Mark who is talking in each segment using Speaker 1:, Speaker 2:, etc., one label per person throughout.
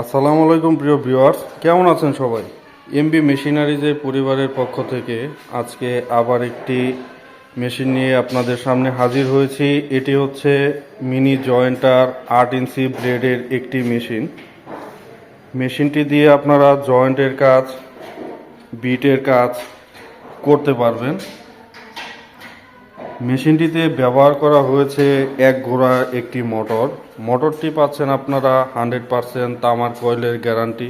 Speaker 1: আসসালামু আলাইকুম, প্রিয় ভিউয়ার্স। কেমন আছেন সবাই? এমবি মেশিনারিজের পরিবারের পক্ষ থেকে আজকে আবার একটি মেশিন নিয়ে আপনাদের সামনে হাজির হয়েছি। এটি হচ্ছে মিনি জয়েন্টার আট ইঞ্চি ব্লেডের একটি মেশিন। মেশিনটি দিয়ে আপনারা জয়েন্টের কাজ, বিটের কাজ করতে পারবেন। মেশিনটিতে ব্যবহার করা হয়েছে এক ঘোড়ার একটি মোটর। মোটরটি পাচ্ছেন আপনারা হান্ড্রেড পারসেন্ট তামার কয়েলের গ্যারান্টি।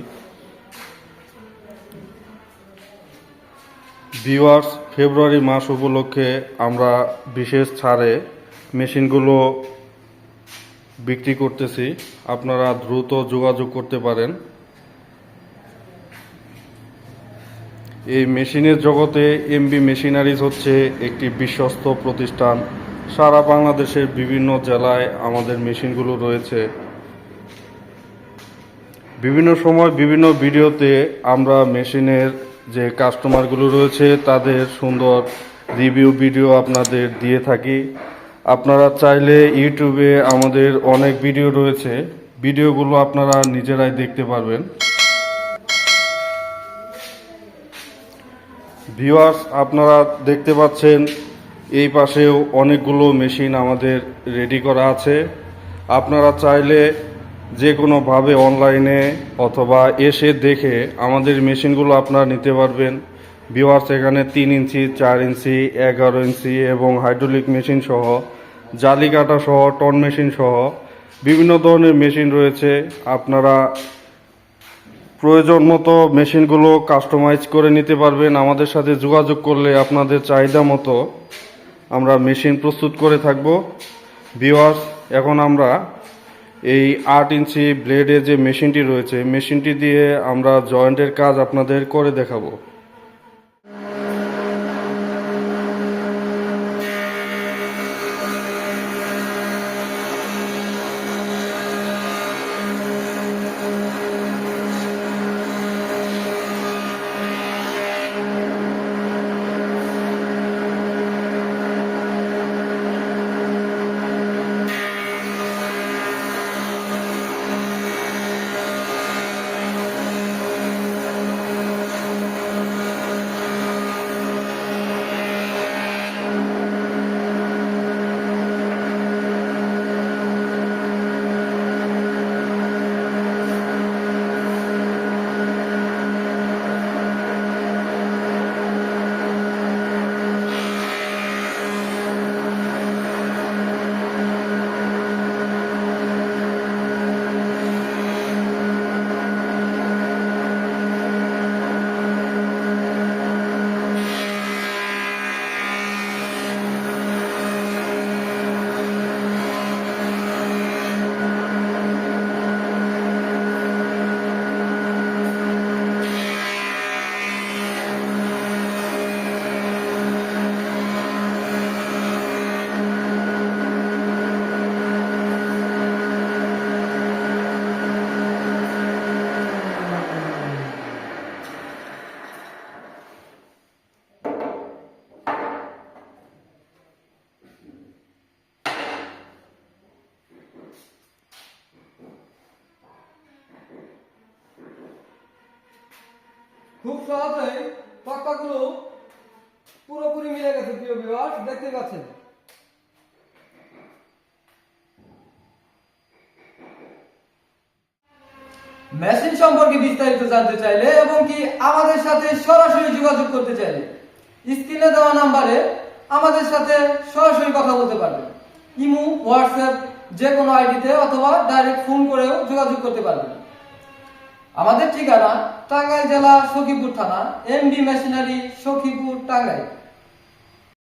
Speaker 1: ভিওয়ার্স ফেব্রুয়ারি মাস উপলক্ষে আমরা বিশেষ ছাড়ে মেশিনগুলো বিক্রি করতেছি। আপনারা দ্রুত যোগাযোগ করতে পারেন। এই মেশিনের জগতে এমবি মেশিনারিজ হচ্ছে একটি বিশ্বস্ত প্রতিষ্ঠান। সারা বাংলাদেশের বিভিন্ন জেলায় আমাদের মেশিনগুলো রয়েছে। বিভিন্ন সময় বিভিন্ন ভিডিওতে আমরা মেশিনের যে কাস্টমারগুলো রয়েছে, তাদের সুন্দর রিভিউ ভিডিও আপনাদের দিয়ে থাকি। আপনারা চাইলে ইউটিউবে আমাদের অনেক ভিডিও রয়েছে। ভিডিওগুলো আপনারা নিজেরাই দেখতে পারবেন। ভিউয়ার্স আপনারা দেখতে পাচ্ছেন, এই পাশেও অনেকগুলো মেশিন আমাদের রেডি করা আছে। আপনারা চাইলে যে কোনোভাবে অনলাইনে অথবা এসে দেখে আমাদের মেশিনগুলো আপনারা নিতে পারবেন। ভিউয়ার্স এখানে তিন ইঞ্চি, চার ইঞ্চি, এগারো ইঞ্চি এবং হাইড্রোলিক মেশিন সহ, জালি কাটা সহ টন মেশিন সহ বিভিন্ন ধরনের মেশিন রয়েছে। আপনারা প্রয়োজন মতো মেশিনগুলো কাস্টমাইজ করে নিতে পারবেন। আমাদের সাথে যোগাযোগ করলে আপনাদের চাহিদা মতো আমরা মেশিন প্রস্তুত করে থাকব। বিওয়ার্স এখন আমরা এই আট ইঞ্চি ব্লেডের যে মেশিনটি রয়েছে, মেশিনটি দিয়ে আমরা জয়েন্টের কাজ আপনাদের করে দেখাবো।
Speaker 2: খুব সহজেই পাক্কাগুলো পুরোপুরি মিলে গেছে, প্রিয় বিভাগ দেখতে পাচ্ছেন। মেশিন সম্পর্কে বিস্তারিত জানতে চাইলে এবং কি আমাদের সাথে সরাসরি যোগাযোগ করতে চাইলে স্ক্রিনে দেওয়া নাম্বারে আমাদের সাথে সরাসরি কথা বলতে পারবেন। ইমো হোয়াটসঅ্যাপ যে কোনো আইডিতে অথবা ডাইরেক্ট ফোন করেও যোগাযোগ করতে পারবেন। আমাদের ঠিকানা টাঙ্গাইল জেলা সখীপুর থানা এমডি মেশিনারি সখীপুর টাঙ্গাইল।